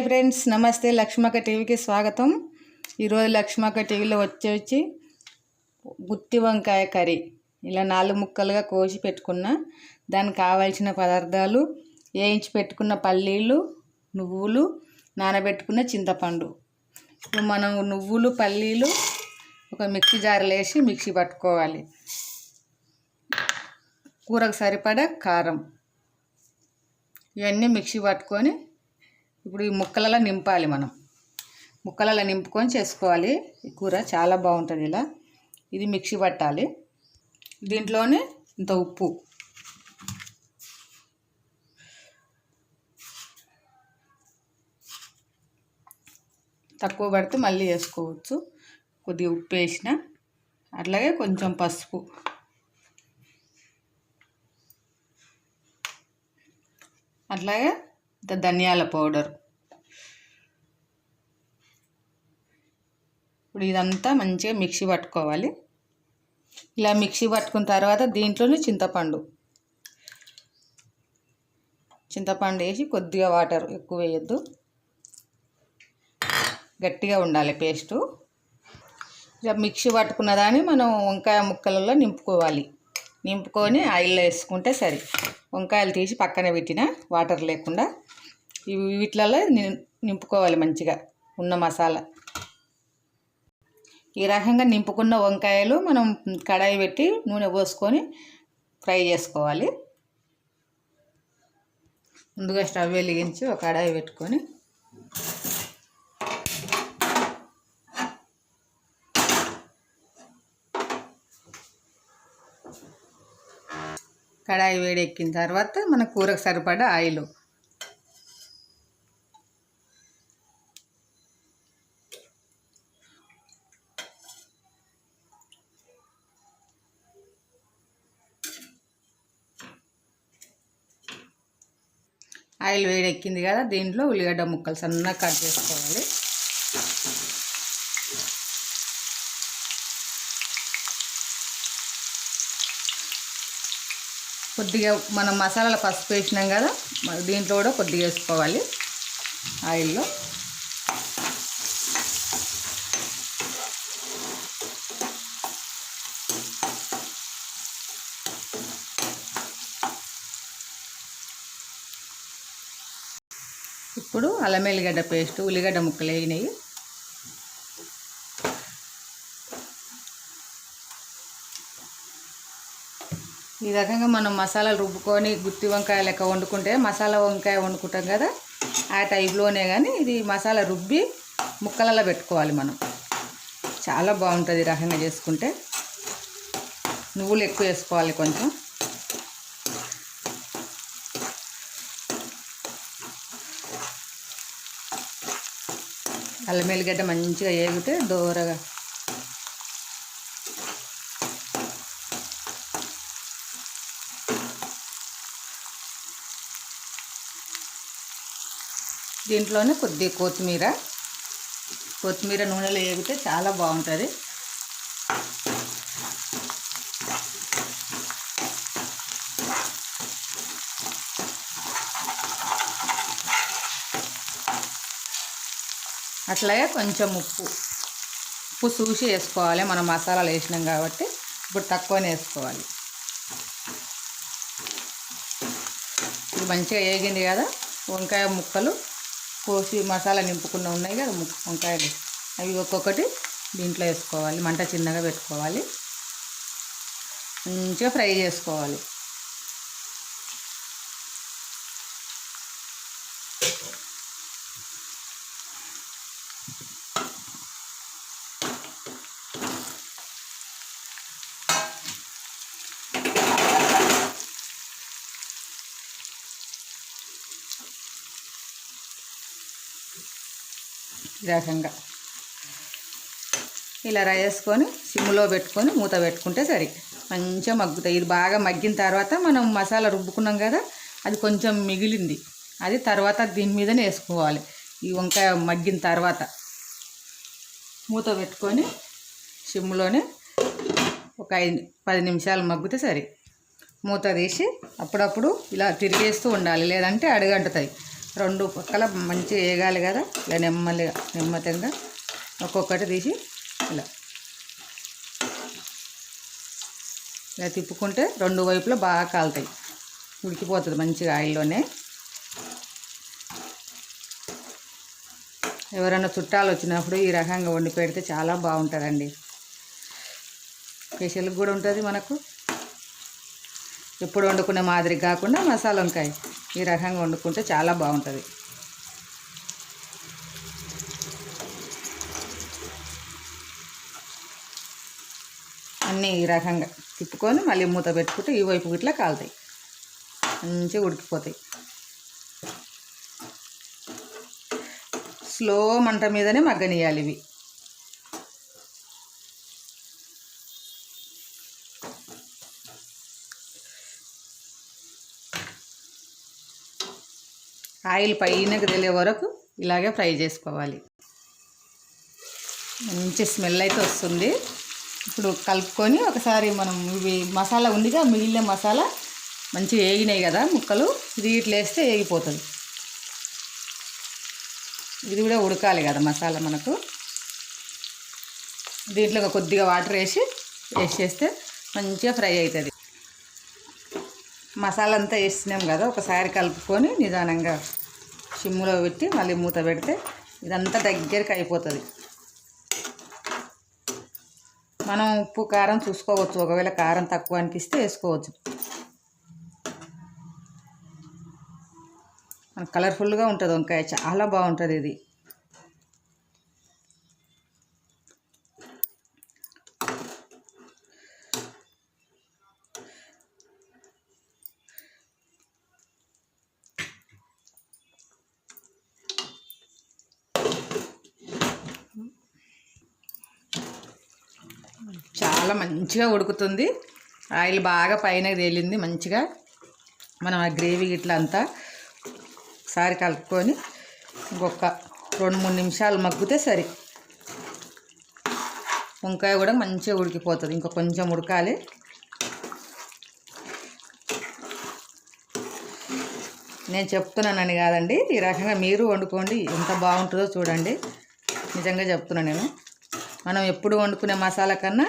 Hi friends నమస్తే. లక్ష్మక్క టీవీకి స్వాగతం. ఈరోజు లక్ష్మక్క టీవీలో వచ్చేసి గుత్తి వంకాయ కర్రీ. ఇలా నాలుగు ముక్కలుగా కోసి పెట్టుకున్న దానికి కావాల్సిన పదార్థాలు వేయించి పెట్టుకున్న పల్లీలు నువ్వులు నానబెట్టుకున్న చింతపండు. ఇప్పుడు మనం నువ్వులు పల్లీలు ఒక మిక్సీ జారులు వేసి మిక్సీ పట్టుకోవాలి. కూరకు సరిపడా కారం. ఇవన్నీ మిక్సీ పట్టుకొని ఇప్పుడు ఈ ముక్కలలో నింపాలి మనం. ముక్కలలో నింపుకొని చేసుకోవాలి. ఈ కూర చాలా బాగుంటుంది ఇలా. ఇది మిక్సీ పట్టాలి. దీంట్లోనే ఇంత ఉప్పు. తక్కువ పడితే మళ్ళీ వేసుకోవచ్చు. కొద్దిగా ఉప్పు వేసిన. అట్లాగే కొంచెం పసుపు. అట్లాగే ధనియాల పౌడర్. ఇప్పుడు ఇదంతా మంచిగా మిక్సీ పట్టుకోవాలి. ఇలా మిక్సీ పట్టుకున్న తర్వాత దీంట్లోనే చింతపండు. చింతపండు వేసి కొద్దిగా వాటర్ ఎక్కువ వేయద్దు. గట్టిగా ఉండాలి పేస్టు. ఇలా మిక్సీ పట్టుకున్న దాన్ని మనం వంకాయ ముక్కలలో నింపుకోవాలి. నింపుకొని ఆయిల్లో వేసుకుంటే సరి. వంకాయలు తీసి పక్కన పెట్టిన వాటర్ లేకుండా ఇవి వీటిలలో నింపుకోవాలి మంచిగా ఉన్న మసాలా. ఈ రకంగా నింపుకున్న వంకాయలు మనం కడాయి పెట్టి నూనె పోసుకొని ఫ్రై చేసుకోవాలి. ముందుగా స్టవ్ వెలిగించి ఒక కడాయి పెట్టుకొని కడాయి వేడెక్కిన తర్వాత మన కూరకు సరిపడా ఆయిల్. ఆయిల్ వేడెక్కింది కదా దీంట్లో ఉల్లిగడ్డ ముక్కలు సన్నగా కట్ చేసుకోవాలి. కొద్దిగా మనం మసాలాల పసుపు వేసినాం కదా దీంట్లో కూడా కొద్దిగా వేసుకోవాలి ఆయిల్లో. ఇప్పుడు అల్లం ఎల్లిగడ్డ పేస్ట్ ఉల్లిగడ్డ ముక్కలు వేయినాయి ఈ రకంగా మనం మసాలాలు రుబ్బుకొని గుత్తి వంకాయ లెక్క వండుకుంటే మసాలా వంకాయ వండుకుంటాం కదా ఆ టైప్లోనే కానీ ఇది మసాలా రుబ్బి ముక్కలలో పెట్టుకోవాలి మనం. చాలా బాగుంటుంది రకంగా చేసుకుంటే. నువ్వులు ఎక్కువ వేసుకోవాలి కొంచెం. అల్లం ఎల్లిగడ్డ మంచిగా ఏగితే దూరగా దీంట్లోనే కొద్ది కొత్తిమీర. కొత్తిమీర నూనెలో వేగితే చాలా బాగుంటుంది. అట్లాగే కొంచెం ఉప్పు. ఉప్పు చూసి వేసుకోవాలి. మనం మసాలాలు వేసినాం కాబట్టి ఇప్పుడు తక్కువనే వేసుకోవాలి. ఇది మంచిగా వేగింది కదా. వంకాయ ముక్కలు కోసి మసాలా నింపుకున్న ఉన్నాయి కదా వంకాయలు. అవి ఒక్కొక్కటి దీంట్లో వేసుకోవాలి. మంట చిన్నగా పెట్టుకోవాలి. మంచిగా ఫ్రై చేసుకోవాలి. రకంగా. ఇలా వేసుకొని సిమ్లో పెట్టుకొని మూత పెట్టుకుంటే సరి. మంచిగా మగ్గుతాయి. ఇది బాగా మగ్గిన తర్వాత మనం మసాలా రుబ్బుకున్నాం కదా అది కొంచెం మిగిలింది. అది తర్వాత దీని మీదనే వేసుకోవాలి. ఈ వంకాయ మగ్గిన తర్వాత మూత పెట్టుకొని సిమ్లోనే ఒక ఐదు పది నిమిషాలు మగ్గితే సరి. మూత తీసి అప్పుడప్పుడు ఇలా తిరిగేస్తూ ఉండాలి. లేదంటే అడుగంటుతాయి. రెండు పక్కల మంచిగా వేగాలి కదా ఇలా నెమ్మదిగా నెమ్మదిగా ఒక్కొక్కటి తీసి ఇలా. ఇలా తిప్పుకుంటే రెండు వైపులా బాగా కాలుతాయి. ఉడికిపోతుంది మంచిగా ఆయిల్లోనే. ఎవరైనా చుట్టాలు వచ్చినప్పుడు ఈ రకంగా వండి పెడితే చాలా బాగుంటుందండి. స్పెషల్గా కూడా ఉంటుంది మనకు. ఎప్పుడు వండుకునే మాదిరి కాకుండా మసాలా వంకాయ ఈ రకంగా వండుకుంటే చాలా బాగుంటుంది. అన్నీ ఈ రకంగా తిప్పుకొని మళ్ళీ మూత పెట్టుకుంటే ఈ వైపు ఇట్లా కాలుతాయి. మంచిగా ఉడికిపోతాయి. స్లో మంట మీదనే మగ్గనియాలి ఇవి. ఆయిల్ పైనకి తెలియ వరకు ఇలాగే ఫ్రై చేసుకోవాలి. మంచి స్మెల్ అయితే వస్తుంది. ఇప్పుడు కలుపుకొని ఒకసారి మనం ఇవి మసాలా ఉందిగా మిగిలిన మసాలా మంచిగా వేగినాయి కదా ముక్కలు ఇది ఇట్లా వేస్తే వేగిపోతుంది ఇది కూడా ఉడకాలి కదా మసాలా మనకు. దీంట్లో కొద్దిగా వాటర్ వేసి వేసేస్తే మంచిగా ఫ్రై అవుతుంది. మసాలా అంతా వేసినాం కదా ఒకసారి కలుపుకొని నిదానంగా సిమ్ములో పెట్టి మళ్ళీ మూత పెడితే ఇదంతా దగ్గరికి అయిపోతుంది. మనం ఉప్పు కారం చూసుకోవచ్చు. ఒకవేళ కారం తక్కువ అనిపిస్తే వేసుకోవచ్చు. కలర్ఫుల్గా ఉంటుంది వంకాయ. చాలా బాగుంటుంది ఇది. చాలా మంచిగా ఉడుకుతుంది. ఆయిల్ బాగా పైన తేలింది మంచిగా. మనం ఆ గ్రేవీ ఇట్లా అంతా సారి కలుపుకొని ఇంకొక రెండు మూడు నిమిషాలు మగ్గితే సరి. వంకాయ కూడా మంచిగా ఉడికిపోతుంది. ఇంకా కొంచెం ఉడకాలి. నేను చెప్తున్నానని కాదండి ఈ రకంగా మీరు వండుకోండి. ఎంత బాగుంటుందో చూడండి. నిజంగా చెప్తున్నా నేను. మనం ఎప్పుడు వండుకునే మసాలా కన్నా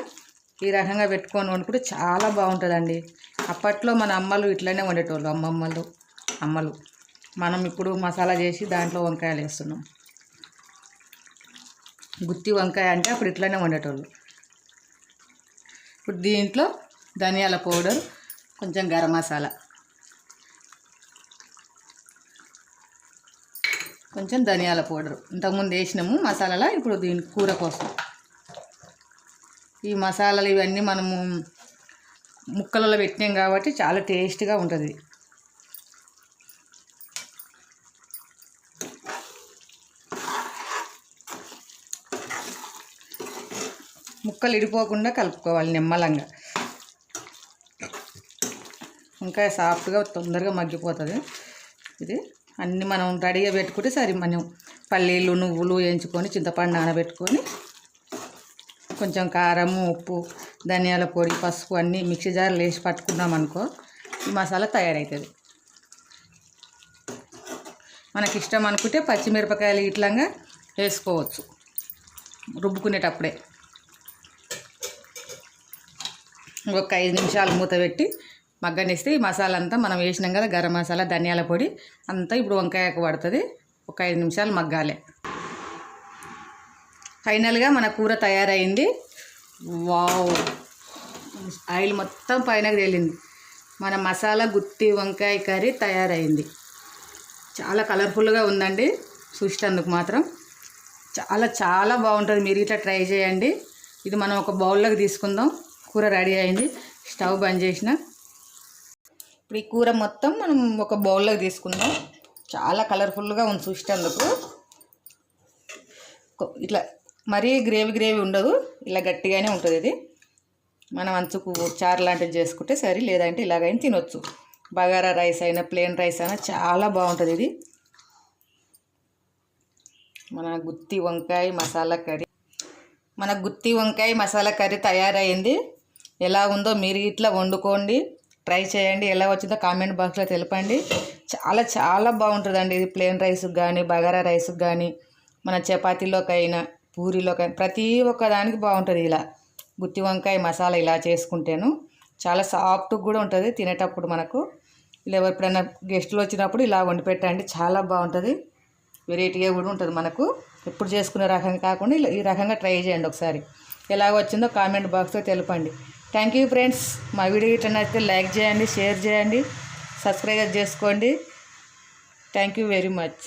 ఈ రకంగా పెట్టుకొని వండుకుంటే చాలా బాగుంటుందండి. అప్పట్లో మన అమ్మలు ఇట్లనే వండేటోళ్ళు అమ్మమ్మలు అమ్మలు. మనం ఇప్పుడు మసాలా చేసి దాంట్లో వంకాయలు వేస్తున్నాం. గుత్తి వంకాయ అంటే అప్పుడు ఇట్లనే వండేటోళ్ళు. ఇప్పుడు దీంట్లో ధనియాల పౌడర్ కొంచెం గరం మసాలా. కొంచెం ధనియాల పౌడర్. ఇంతకుముందు వేసినాము మసాలాల ఇప్పుడు దీని కూర కోసం. ఈ మసాలాలు ఇవన్నీ మనము ముక్కలలో పెట్టినాం కాబట్టి చాలా టేస్ట్గా ఉంటుంది. ముక్కలు ఇడిపోకుండా కలుపుకోవాలి నిమ్మలంగా. ఇంకా సాఫ్ట్గా తొందరగా మగ్గిపోతుంది. ఇది అన్నీ మనం రెడీగా పెట్టుకుంటే సరే మనం పల్లీలు నువ్వులు వేయించుకొని చింతపండు నానబెట్టుకొని కొంచెం కారం ఉప్పు ధనియాల పొడి పసుపు అన్నీ మిక్సీ జార్లు వేసి పట్టుకున్నాం అనుకో ఈ మసాలా తయారవుతుంది మనకి ఇష్టం అనుకుంటే పచ్చిమిరపకాయలు ఇట్లాగా వేసుకోవచ్చు. రుబ్బుకునేటప్పుడే. ఒక ఐదు నిమిషాలు మూత పెట్టి మగ్గనిస్తే ఈ మసాలా అంతా మనం వేసినాం కదా గరం మసాలా ధనియాల పొడి అంతా ఇప్పుడు వంకాయకు పడుతుంది. ఒక ఐదు నిమిషాలు మగ్గాలి. ఫైనల్గా మన కూర తయారైంది. వావ్. ఆయిల్ మొత్తం పైనకు తేలింది. మన మసాలా గుత్తి వంకాయ కర్రీ తయారైంది. చాలా కలర్ఫుల్గా ఉందండి. చూసేటందుకు మాత్రం చాలా చాలా బాగుంటుంది. మీరు ఇట్లా ట్రై చేయండి. ఇది మనం ఒక బౌల్లోకి తీసుకుందాం. కూర రెడీ అయింది. స్టవ్ బంద్ చేసిన. ఇప్పుడు ఈ కూర మొత్తం మనం ఒక బౌల్లోకి తీసుకుందాం. చాలా కలర్ఫుల్గా ఉంది చూసేటందుకు ఇట్లా మరీ గ్రేవీ గ్రేవీ ఉండదు ఇలా గట్టిగానే ఉంటుంది ఇది. మనం అంచుకు చారు లాంటివి చేసుకుంటే సరే లేదంటే ఇలాగైనా తినొచ్చు. బగారా రైస్ అయినా ప్లేన్ రైస్ అయినా చాలా బాగుంటుంది ఇది. మన గుత్తి వంకాయ మసాలా కర్రీ. మన గుత్తి వంకాయ మసాలా కర్రీ తయారైంది ఎలా ఉందో మీరు ఇట్లా వండుకోండి ట్రై చేయండి. ఎలా వచ్చిందో కామెంట్ బాక్స్లో తెలపండి. చాలా చాలా బాగుంటుందండి ఇది ప్లెయిన్ రైస్కి కానీ బగారా రైస్కి కానీ మన చపాతీలోకైనా పూరీలోకైనా ప్రతి ఒక్క దానికి బాగుంటుంది ఇలా. గుత్తి వంకాయ మసాలా ఇలా చేసుకుంటేను చాలా సాఫ్ట్గా కూడా ఉంటుంది తినేటప్పుడు మనకు. ఇలా ఎప్పుడైనా గెస్టులు వచ్చినప్పుడు ఇలా వండి పెట్టండి చాలా బాగుంటుంది. వెరైటీగా కూడా ఉంటుంది మనకు. ఎప్పుడు చేసుకునే రకం కాకుండా ఈ రకంగా ట్రై చేయండి ఒకసారి. ఎలాగ వచ్చిందో కామెంట్ బాక్స్లో తెలపండి. Thank you friends. మా వీడియో ఇట్లా నచ్చితే లైక్ చేయండి షేర్ చేయండి సబ్స్క్రైబ్ చేసుకోండి. Thank you very much.